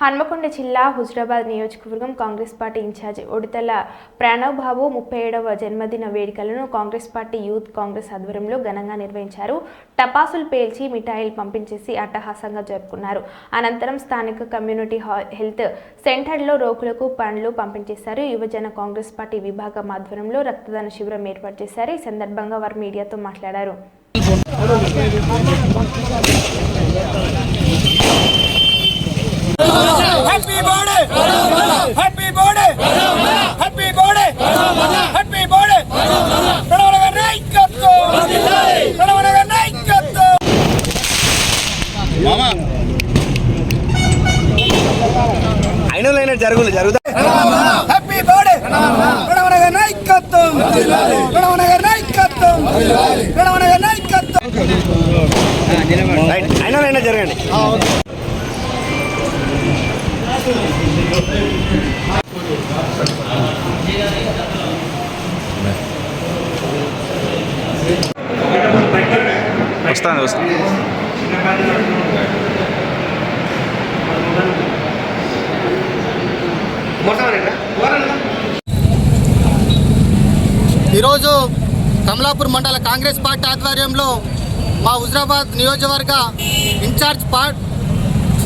హన్మకొండ జిల్లా హుజరాబాద్ నియోజకవర్గం Congress party incharge Udithala Pranav Babu ముప్పై ఏడవ జన్మదిన వేడుకలను కాంగ్రెస్ పార్టీ యూత్ కాంగ్రెస్ ఆధ్వర్యంలో ఘనంగా నిర్వహించారు. టపాసులు పేల్చి మిఠాయిలు పంపించేసి అట్టహాసంగా జరుపుకున్నారు. అనంతరం స్థానిక కమ్యూనిటీ హెల్త్ సెంటర్లో రోగులకు పండ్లు పంపించేశారు. యువజన కాంగ్రెస్ పార్టీ విభాగం ఆధ్వర్యంలో రక్తదాన శిబిరం ఏర్పాటు చేశారు. ఈ సందర్భంగా వారు మీడియాతో మాట్లాడారు happy birthday happy birthday happy birthday happy birthday ప్రణవన గారి నాయకత్వం ప్రణవన గారి నాయకత్వం అయిన లేన జరుగులు జరుగుతా హ్యాపీ బర్త్డే ప్రణవన గారి నాయకత్వం ప్రణవన గారి నాయకత్వం ప్రణవన గారి నాయకత్వం రైట్ అయిన జరగండి వస్తాను వస్తాను. ఈరోజు కమలాపూర్ మండల కాంగ్రెస్ పార్టీ ఆధ్వర్యంలో మా హుజరాబాద్ నియోజకవర్గ ఇన్ఛార్జ్ పార్ట్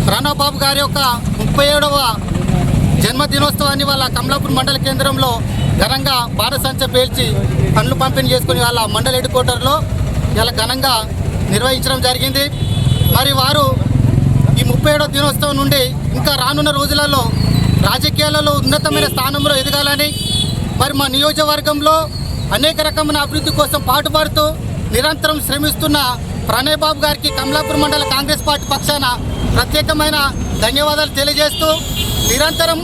ప్రణవ్ గారి యొక్క ముప్పై ఏడవ జన్మదినోత్సవాన్ని వాళ్ళ కమలాపూర్ మండల కేంద్రంలో ఘనంగా బాణసంచ పేల్చి పనులు పంపిణీ చేసుకుని వాళ్ళ మండల హెడ్ క్వార్టర్లో ఇలా ఘనంగా నిర్వహించడం జరిగింది. మరి వారు ఈ ముప్పై ఏడో దినోత్సవం నుండి ఇంకా రానున్న రోజులలో రాజకీయాలలో ఉన్నతమైన స్థానంలో ఎదగాలని మరి మా నియోజకవర్గంలో అనేక రకమైన అభివృద్ధి కోసం పాటుపడుతూ నిరంతరం శ్రమిస్తున్న ప్రణయ్ బాబు గారికి కమలాపూర్ మండల కాంగ్రెస్ పార్టీ పక్షాన ప్రత్యేకమైన ధన్యవాదాలు తెలియజేస్తూ నిరంతరం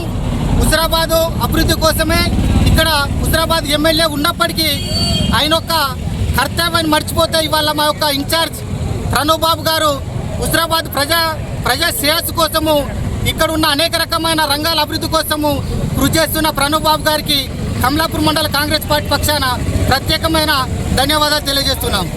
హుజరాబాదు అభివృద్ధి కోసమే ఇక్కడ హుజరాబాద్ ఎమ్మెల్యే ఉన్నప్పటికీ ఆయన యొక్క కర్తవ్యాన్ని మర్చిపోతే ఇవాళ మా యొక్క ఇన్ఛార్జ్ ప్రణవ్ బాబు గారు హుజరాబాద్ ప్రజా ప్రజా శ్రేయస్సు కోసము ఇక్కడ ఉన్న అనేక రకమైన రంగాల అభివృద్ధి కోసము కృషి చేస్తున్న ప్రణవ్ బాబు గారికి కమలాపూర్ మండల కాంగ్రెస్ పార్టీ పక్షాన ప్రత్యేకమైన ధన్యవాదాలు తెలియజేస్తున్నాం.